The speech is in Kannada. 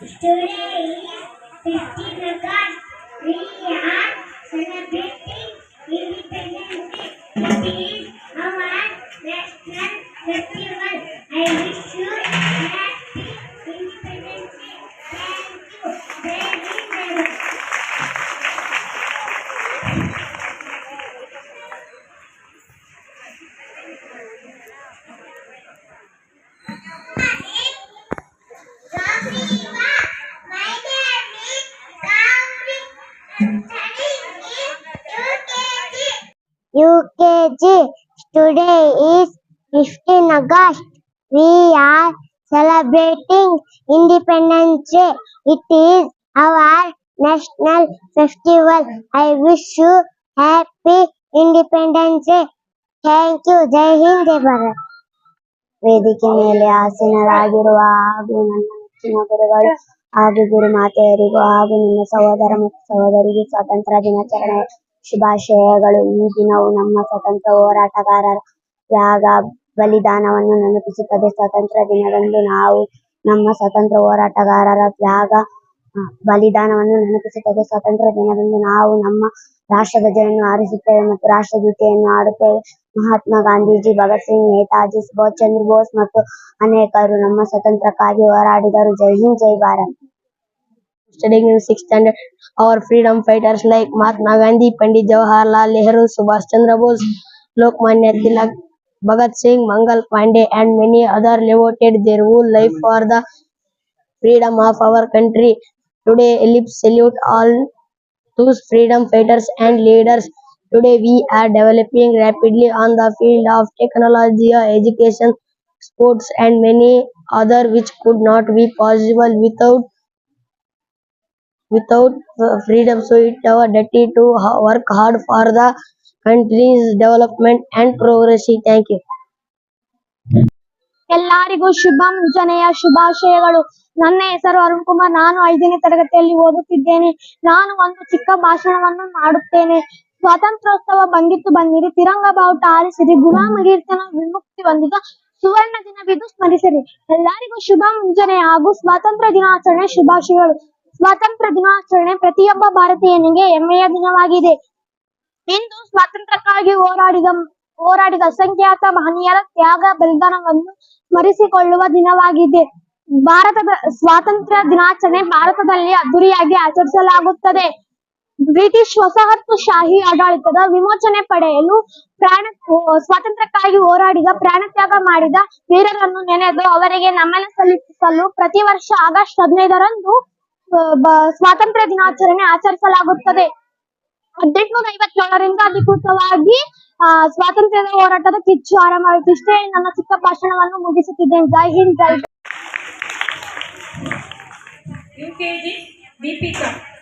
Today is 15 August. We are celebrating UKG. UKG. Today is 15 August. We are celebrating Independence Day. It is our national festival. I wish you happy Independence Day. Thank you. ಜೈ ಹಿಂದ್ ಜೈ ಭಾರತ್ ವೇದಿಕೆ ಮೇಲೆ ಆಸೀನರಾಗಿರುವ ಹಾಗೂ ನನ್ನ ನೆಚ್ಚಿನ ಗುರುಗಳು ಹಾಗೂ ಮಾತೆಯರಿಗೂ ಹಾಗೂ ನಿಮ್ಮ ಸಹೋದರ ಮತ್ತು ಸಹೋದರಿಗೆ ಸ್ವಾತಂತ್ರ್ಯ ದಿನಾಚರಣೆ ಶುಭಾಶಯಗಳು. ಈ ದಿನವು ನಮ್ಮ ಸ್ವತಂತ್ರ ಹೋರಾಟಗಾರರ ತ್ಯಾಗ ಬಲಿದಾನವನ್ನು ನೆನಪಿಸುತ್ತದೆ. ಸ್ವಾತಂತ್ರ್ಯ ದಿನದಂದು ನಾವು ನಮ್ಮ ಸ್ವತಂತ್ರ ಹೋರಾಟಗಾರರ ತ್ಯಾಗ ಬಲಿದಾನವನ್ನು ನೆನಪಿಸುತ್ತದೆ. ಸ್ವಾತಂತ್ರ್ಯ ದಿನದಂದು ನಾವು ನಮ್ಮ ರಾಷ್ಟ್ರಧ್ವಜವನ್ನು ಹಾರಿಸುತ್ತೇವೆ ಮತ್ತು ರಾಷ್ಟ್ರಗೀತೆಯನ್ನು ಹಾಡುತ್ತೇವೆ ಮಹಾತ್ಮ ಗಾಂಧೀಜಿ ಭಗತ್ ಸಿಂಗ್ ನೇತಾಜಿ ಸುಭಾಷ್ ಚಂದ್ರ ಬೋಸ್ ಮತ್ತು ಅನೇಕರು ನಮ್ಮ ಸ್ವತಂತ್ರಕ್ಕಾಗಿ ಹೋರಾಡಿದರು ಜೈ ಹಿಂದ್ ಜೈ Bharat studying in sixth standard. Our freedom fighters like Mahatma Gandhi, Pandit Jawaharlal Nehru, Subhash Chandra Bose, Lokmanya Tilak, Bhagat Singh, Mangal Pandey, and many others devoted their whole life for the freedom of our country. Today, ellipse salute all those freedom fighters and leaders. Today, we are developing rapidly on the field of technology, education, sports, and many other which could not be possible without without freedom. So it our duty to work hard for the country's development and progress. Thank you ಎಲ್ಲರಿಗೂ ಶುಭ ಮುಂಜಾನೆಯ ಶುಭಾಶಯಗಳು. ನನ್ನ ಹೆಸರು ಅರುಣ್ ಕುಮಾರ್. ನಾನು ಐದನೇ ತರಗತಿಯಲ್ಲಿ ಓದುತ್ತಿದ್ದೇನೆ. ನಾನು ಒಂದು ಚಿಕ್ಕ ಭಾಷಣವನ್ನು ಮಾಡುತ್ತೇನೆ. ಸ್ವಾತಂತ್ರ್ಯೋತ್ಸವ ಬಂದಿತ್ತು ಬಂದಿರಿ ತಿರಂಗ ಬಾವುಟ ಆರಿಸಿರಿ ಗುಲಾಮಗಿರ್ತನ ವಿಮುಕ್ತಿ ಹೊಂದಿದ ಸುವರ್ಣ ದಿನವಿದು ಸ್ಮರಿಸಿರಿ. ಎಲ್ಲರಿಗೂ ಶುಭ ಮುಂಜಾನೆ ಹಾಗೂ ಸ್ವಾತಂತ್ರ್ಯ ದಿನಾಚರಣೆ ಶುಭಾಶಯಗಳು. ಸ್ವಾತಂತ್ರ್ಯ ದಿನಾಚರಣೆ ಪ್ರತಿಯೊಬ್ಬ ಭಾರತೀಯನಿಗೆ ಹೆಮ್ಮೆಯ ದಿನವಾಗಿದೆ. ಇಂದು ಸ್ವಾತಂತ್ರ್ಯಕ್ಕಾಗಿ ಹೋರಾಡಿದ ಹೋರಾಡಿದ ಅಸಂಖ್ಯಾತ ಮಹನೀಯರ ತ್ಯಾಗ ಬಲಿದಾನವನ್ನು ಸ್ಮರಿಸಿಕೊಳ್ಳುವ ದಿನವಾಗಿದೆ. ಭಾರತದ ಸ್ವಾತಂತ್ರ್ಯ ದಿನಾಚರಣೆ ಭಾರತದಲ್ಲಿ ಅದ್ದೂರಿಯಾಗಿ ಆಚರಿಸಲಾಗುತ್ತದೆ. ಬ್ರಿಟಿಷ್ ವಸಾಹತುಶಾಹಿ ಆಡಳಿತದ ವಿಮೋಚನೆ ಪಡೆಯಲು ಪ್ರಾಣ, ಸ್ವಾತಂತ್ರ್ಯಕ್ಕಾಗಿ ಹೋರಾಡಿದ ಪ್ರಾಣತ್ಯಾಗ ಮಾಡಿದ ವೀರರನ್ನು ನೆನೆದು ಅವರಿಗೆ ನಮನ ಸಲ್ಲಿಸಲು ಪ್ರತಿ ವರ್ಷ ಆಗಸ್ಟ್ ಹದಿನೈದರಂದು ಸ್ವಾತಂತ್ರ್ಯ ದಿನಾಚರಣೆ ಆಚರಿಸಲಾಗುತ್ತದೆ. ಹದಿನೆಂಟುನೂರ ಐವತ್ತೇಳರಿಂದ ಅಧಿಕೃತವಾಗಿ ಆ, ಸ್ವಾತಂತ್ರ್ಯದ ಹೋರಾಟದ ಕಿಚ್ಚು ಆರಂಭವಾಯಿತು. ಇಷ್ಟೇ ನನ್ನ ಚಿಕ್ಕ ಭಾಷಣವನ್ನು ಮುಗಿಸುತ್ತಿದ್ದೇನೆ. ಜೈ ಹಿಂದ್ ಜೈ ಯುಕೆಜಿ ದೀಪಿಕಾ.